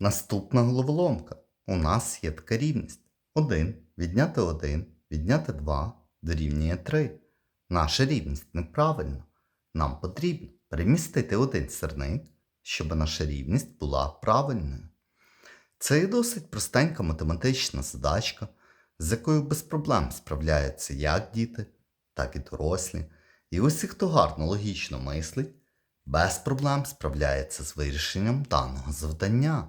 Наступна головоломка. У нас є така рівність. 1 відняти 1, відняти 2 дорівнює 3. Наша рівність неправильна. Нам потрібно перемістити один сірник, щоб наша рівність була правильною. Це є досить простенька математична задачка, з якою без проблем справляються як діти, так і дорослі. І усі, хто гарно логічно мислить, без проблем справляється з вирішенням даного завдання.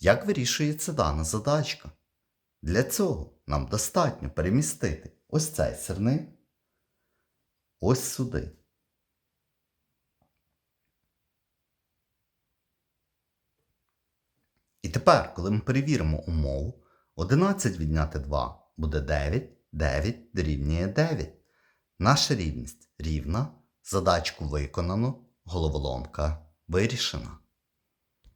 Як вирішується дана задачка? Для цього нам достатньо перемістити ось цей сирник ось сюди. І тепер, коли ми перевіримо умову, 11 відняти 2 буде 9, 9 дорівнює 9. Наша рівність рівна, задачку виконано, головоломка вирішена.